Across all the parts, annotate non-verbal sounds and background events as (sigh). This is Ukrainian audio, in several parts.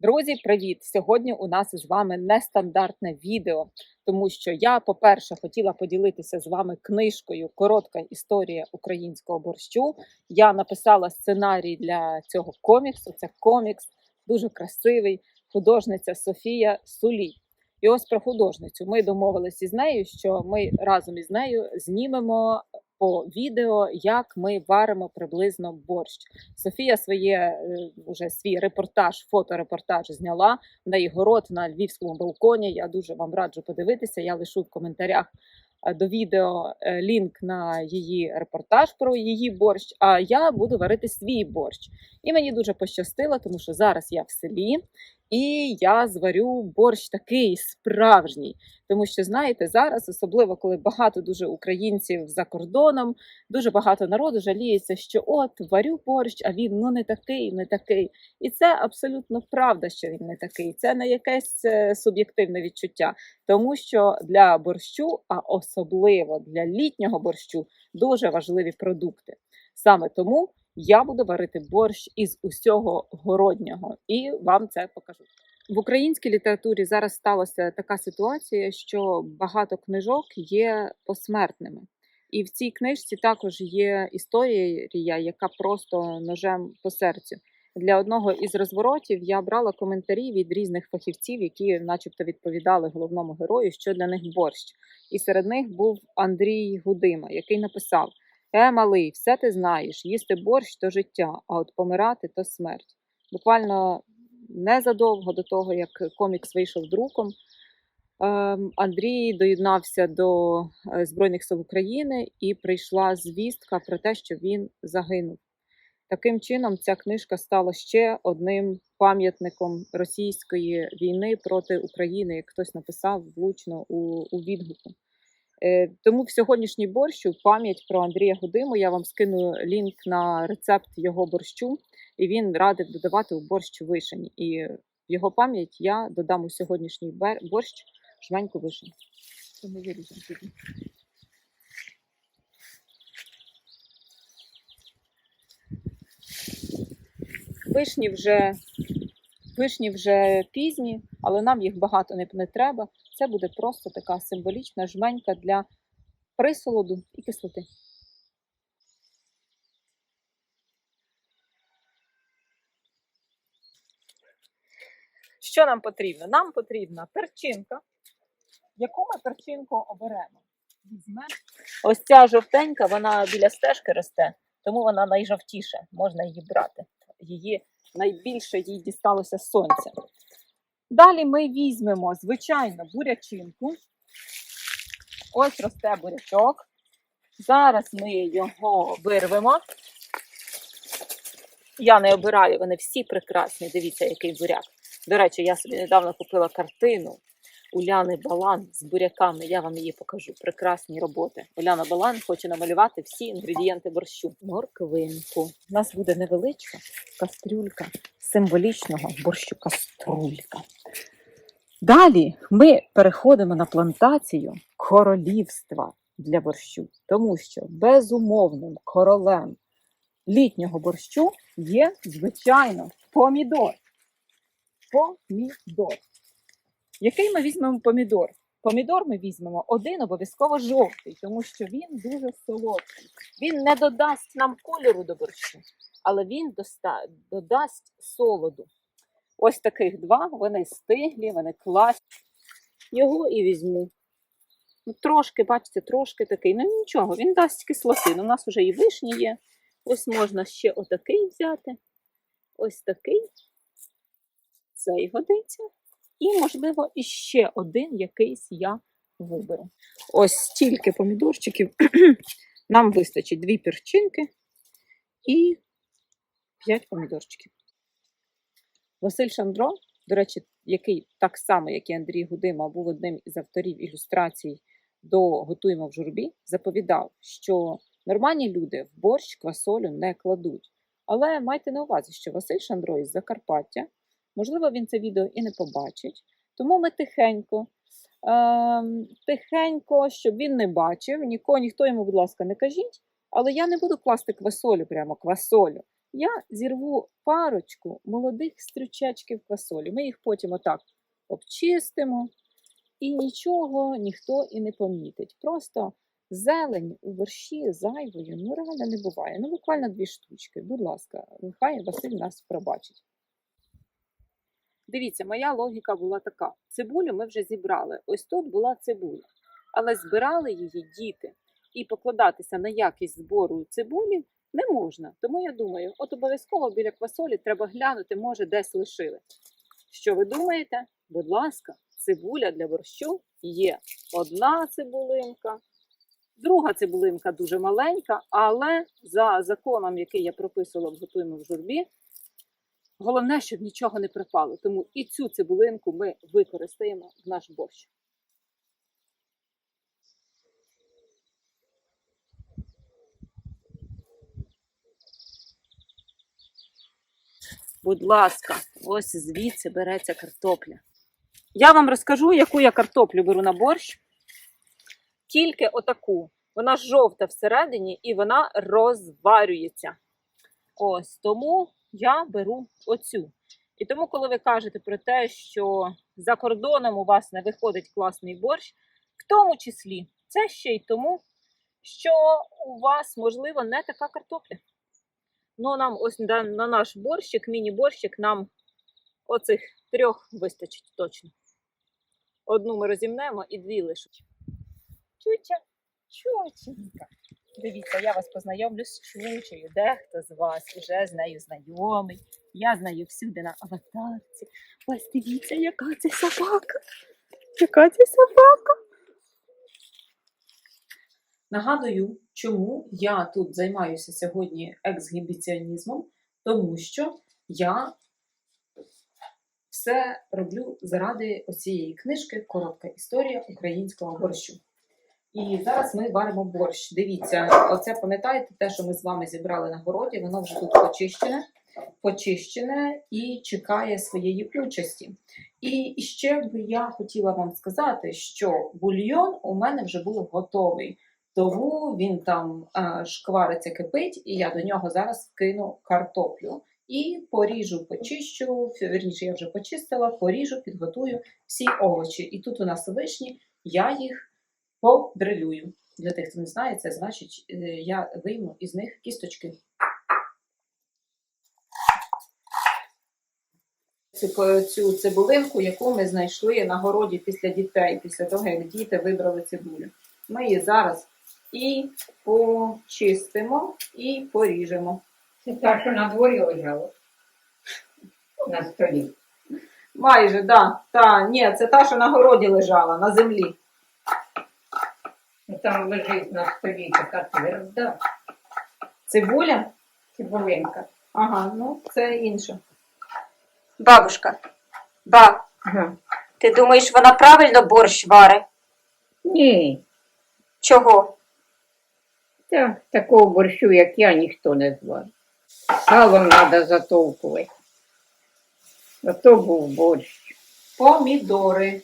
Друзі, привіт! Сьогодні у нас з вами нестандартне відео, тому що я, по-перше, хотіла поділитися з вами книжкою Коротка історія українського борщу. Я написала сценарій для цього коміксу. Це комікс дуже красивий. Художниця Софія Сулій. І ось про художницю. Ми домовилися із нею, що ми разом із нею знімемо по відео, як ми варимо приблизно борщ. Софія своє е, уже свій репортаж, фоторепортаж зняла. В неї город на львівському балконі. Я дуже вам раджу подивитися. Я лишу в коментарях е, до відео е, лінк на її репортаж про її борщ. А я буду варити свій борщ. І мені дуже пощастило, тому що зараз я в селі. І я зварю борщ такий справжній. Тому що, знаєте, зараз, особливо коли багато дуже українців за кордоном, дуже багато народу жаліється, що от варю борщ, а він ну не такий, не такий. І це абсолютно правда, що він не такий. Це не якесь е, суб'єктивне відчуття, тому що для борщу, а особливо для літнього борщу, дуже важливі продукти. Саме тому я буду варити борщ із усього городнього і вам це покажу. В українській літературі зараз сталася така ситуація, що багато книжок є посмертними. І в цій книжці також є історія, яка просто ножем по серцю. Для одного із розворотів я брала коментарі від різних фахівців, які, начебто, відповідали головному герою, що для них борщ. І серед них був Андрій Гудима, який написав: Е, малий, все ти знаєш, їсти борщ то життя, а от помирати то смерть. Буквально незадовго до того, як комікс вийшов друком, ем, Андрій доєднався до е, Збройних сил України і прийшла звістка про те, що він загинув. Таким чином, ця книжка стала ще одним пам'ятником російської війни проти України, як хтось написав влучно у, у відгуку. Е, Тому в сьогоднішній борщу пам'ять про Андрія Гудиму я вам скину лінк на рецепт його борщу, і він радив додавати у борщ вишень. І в його пам'ять я додам у сьогоднішній борщ жменьку вишень. Вишні вже, вишні вже пізні, але нам їх багато не, не треба. Це буде просто така символічна жменька для присолоду і кислоти. Що нам потрібно? Нам потрібна перчинка. Яку ми перчинку оберемо? Візьмемо. Ось ця жовтенька, вона біля стежки росте, тому вона найжовтіша, можна її брати. Її найбільше їй дісталося сонця. Далі ми візьмемо, звичайно, бурячинку. Ось росте бурячок. Зараз ми його вирвемо. Я не обираю, вони всі прекрасні. Дивіться, який буряк. До речі, я собі недавно купила картину Уляни Балан з буряками. Я вам її покажу. Прекрасні роботи. Уляна Балан хоче намалювати всі інгредієнти борщу. Морквинку. У нас буде невеличка кастрюлька символічного борщу каструлька. Далі ми переходимо на плантацію королівства для борщу, тому що безумовним королем літнього борщу є, звичайно, помідор. Помідор. Який ми візьмемо помідор? Помідор ми візьмемо один обов'язково жовтий, тому що він дуже солодкий. Він не додасть нам кольору до борщу, але він доста- додасть солоду. Ось таких два, вони стиглі, вони класні. Його і візьму. Ну, трошки, бачите, трошки такий. Ну нічого, він дасть кислоти. Ну, у нас вже і вишні є. Ось можна ще отакий взяти. Ось такий. Цей годиться. І, можливо, іще один якийсь я виберу. Ось стільки помідорчиків. (clears throat) Нам вистачить дві перчинки і п'ять помідорчиків. Василь Шандро, до речі, який так само, як і Андрій Гудима, був одним із авторів ілюстрацій до Готуємо в журбі, заповідав, що нормальні люди в борщ квасолю не кладуть. Але майте на увазі, що Василь Шандро із Закарпаття, можливо, він це відео і не побачить. Тому ми тихенько, ем, тихенько, щоб він не бачив, ніко, ніхто йому, будь ласка, не кажіть. Але я не буду класти квасолю, прямо квасолю. я зірву парочку молодих стрючечків квасолі. Ми їх потім отак обчистимо, і нічого ніхто і не помітить. Просто зелень у борщі зайвою ну реально не буває. Ну, буквально дві штучки. Будь ласка, нехай Василь нас пробачить. Дивіться, моя логіка була така: цибулю ми вже зібрали. Ось тут була цибуля, але збирали її діти, і покладатися на якість збору цибулі не можна. Тому я думаю, от обов'язково біля квасолі треба глянути, може, десь лишили. Що ви думаєте? Будь ласка, цибуля для борщу є одна цибулинка, друга цибулинка дуже маленька, але за законом, який я прописувала в готуємо в журбі, головне, щоб нічого не припало. Тому і цю цибулинку ми використаємо в наш борщ. Будь ласка, ось звідси береться картопля. Я вам розкажу, яку я картоплю беру на борщ. Тільки отаку. Вона жовта всередині і вона розварюється. Ось тому я беру оцю. І тому, коли ви кажете про те, що за кордоном у вас не виходить класний борщ, в тому числі це ще й тому, що у вас, можливо, не така картопля. Ну, нам ось на, на наш борщик, міні-борщик, нам оцих трьох вистачить точно. Одну ми розімнемо і дві лишуть. Чуча, чученька. Дивіться, я вас познайомлю з чучею. Дехто з вас вже з нею знайомий. Я знаю всюди на аватарці. Ось дивіться, яка це собака. Яка це собака. Нагадую, чому я тут займаюся сьогодні ексгібіціонізмом, тому що я все роблю заради оцієї книжки Коротка історія українського борщу. І зараз ми варимо борщ. Дивіться, оце пам'ятаєте те, що ми з вами зібрали на городі, воно вже тут почищене, почищене і чекає своєї участі. І ще б я хотіла вам сказати, що бульйон у мене вже був готовий. Тому він там е, шквариться, кипить, і я до нього зараз кину картоплю. І поріжу, почищу, вірніше, я вже почистила, поріжу, підготую всі овочі. І тут у нас вишні, я їх подрилюю. Для тих, хто не знає, це значить, е, я вийму із них кісточки. Цю, цю цибулинку, яку ми знайшли на городі після дітей, після того, як діти вибрали цибулю. Ми її зараз і почистимо, і поріжемо. Це та, що на дворі лежало. На столі. Майже, да. Та, ні, це та, що на городі лежала, на землі. Там лежить на столі така тверда Цибуля? цибулинка. Ага, ну це інше. Бабушка, ба, Ага. ти думаєш, вона правильно борщ варить? Ні, Чого? та, такого борщу, як я, ніхто не зварить. Салом треба затовкувати. Ото був борщ. Помідори.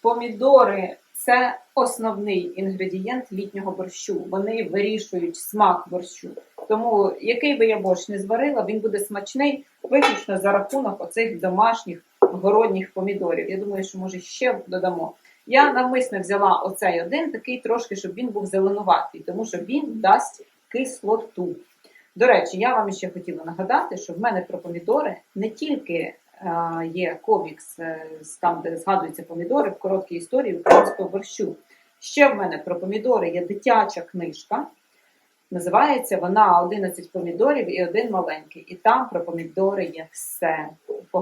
Помідори це основний інгредієнт літнього борщу. Вони вирішують смак борщу. Тому який би я борщ не зварила, він буде смачний виключно за рахунок оцих домашніх городніх помідорів. Я думаю, що може ще додамо. Я навмисно взяла оцей один, такий трошки, щоб він був зеленуватий, тому що він дасть кислоту. До речі, я вам ще хотіла нагадати, що в мене про помідори не тільки є комікс, е, там, де згадуються помідори в короткій історії українського борщу. Ще в мене про помідори є дитяча книжка. Називається вона 11 помідорів і один маленький. І там про помідори є все.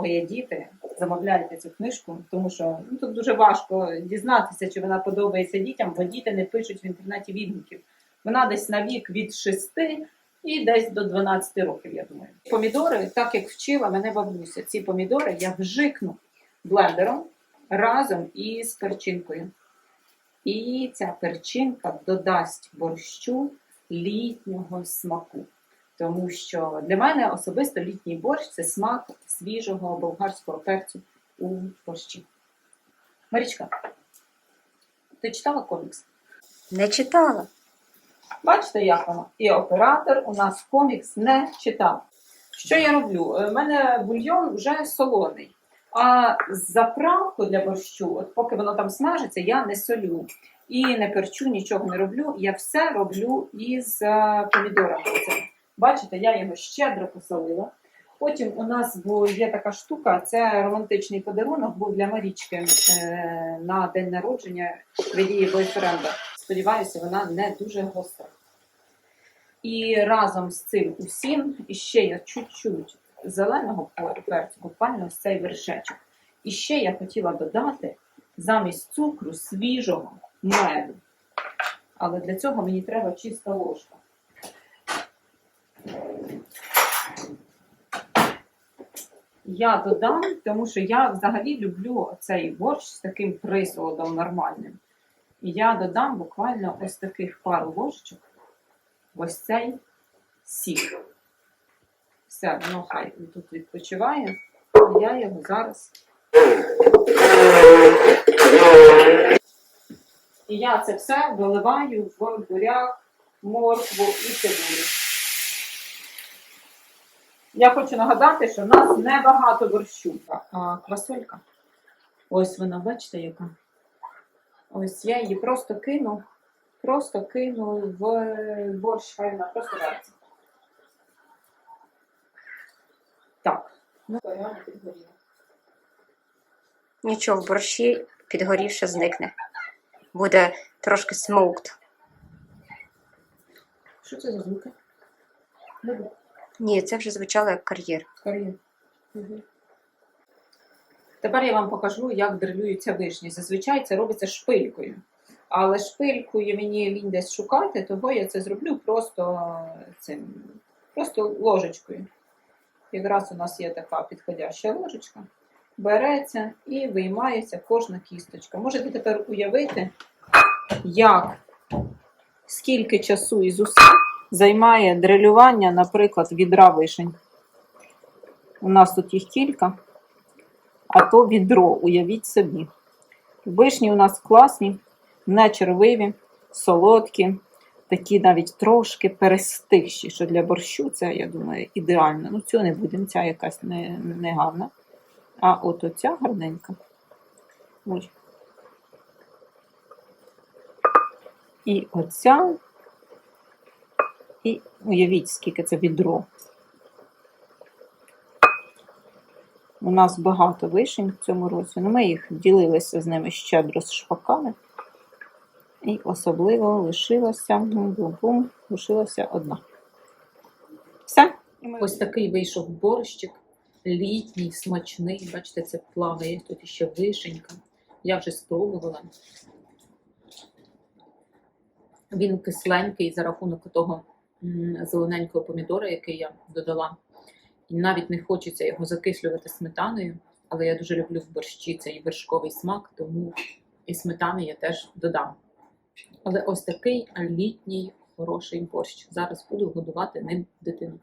Є діти, замовляйте цю книжку, тому що ну, тут дуже важко дізнатися, чи вона подобається дітям, бо діти не пишуть в інтернеті відгуків. Вона десь на вік від 6 і десь до 12 років, я думаю. Помідори, так як вчила мене бабуся, ці помідори я вжикну блендером разом із перчинкою. І ця перчинка додасть борщу літнього смаку. Тому що для мене особисто літній борщ це смак свіжого болгарського перцю у борщі. Марічка, ти читала комікс? Не читала. Бачите, як воно? І оператор у нас комікс не читав. Що я роблю? У мене бульйон вже солоний. А заправку для борщу, от поки воно там смажиться, я не солю. І не перчу, нічого не роблю. Я все роблю із е, помідорами. Бачите, я його щедро посолила. Потім у нас є така штука, це романтичний подарунок був для Марічки е, на день народження від її бойфренда. Сподіваюся, вона не дуже гостра. І разом з цим усім іще я чуть-чуть зеленого перцю, буквально ось цей вершечок. І ще я хотіла додати замість цукру свіжого меду. Але для цього мені треба чиста ложка. Я додам, тому що я взагалі люблю цей борщ з таким присолодом нормальним. І я додам буквально ось таких пару ложечок ось цей сік. Все, воно хай тут відпочиває. А я його зараз. І я це все виливаю в буряк, моркву і цибулю. Я хочу нагадати, що в нас небагато борщу, а квасолька. Ось вона, бачите, яка. Ось я її просто кину, просто кину в борщ, хай вона просто вариться. Так, ну. Нічого, в борщі підгорівше зникне. Буде трошки смоукт. Що це за звуки? Ні, це вже звучало як кар'єр. Кар'єр. Угу. Тепер я вам покажу, як дрелюються вишні. Зазвичай це робиться шпилькою. Але шпилькою мені лінь десь шукати, того я це зроблю просто цим, просто ложечкою. Якраз у нас є така підходяща ложечка. Береться і виймається кожна кісточка. Можете тепер уявити, як скільки часу і зусиль займає дрелювання, наприклад, відра вишень. У нас тут їх кілька, а то відро, уявіть собі. Вишні у нас класні, не червиві, солодкі, такі навіть трошки перестигші, що для борщу це, я думаю, ідеально. Ну, цю не будемо, ця якась не, не гарна. А от оця гарненька. Ой. І оця. І уявіть, скільки це відро. У нас багато вишень в цьому році. Ну, ми їх ділилися з ними щедро з шпаками. І особливо лишилася, ну, бум-бум, лишилася одна. Все. Ось такий вийшов борщик. Літній, смачний. Бачите, це плаває. Тут ще вишенька. Я вже спробувала. Він кисленький за рахунок того зелененького помідора, який я додала. І навіть не хочеться його закислювати сметаною, але я дуже люблю в борщі цей вершковий смак, тому і сметани я теж додам. Але ось такий літній хороший борщ. Зараз буду годувати ним дитину.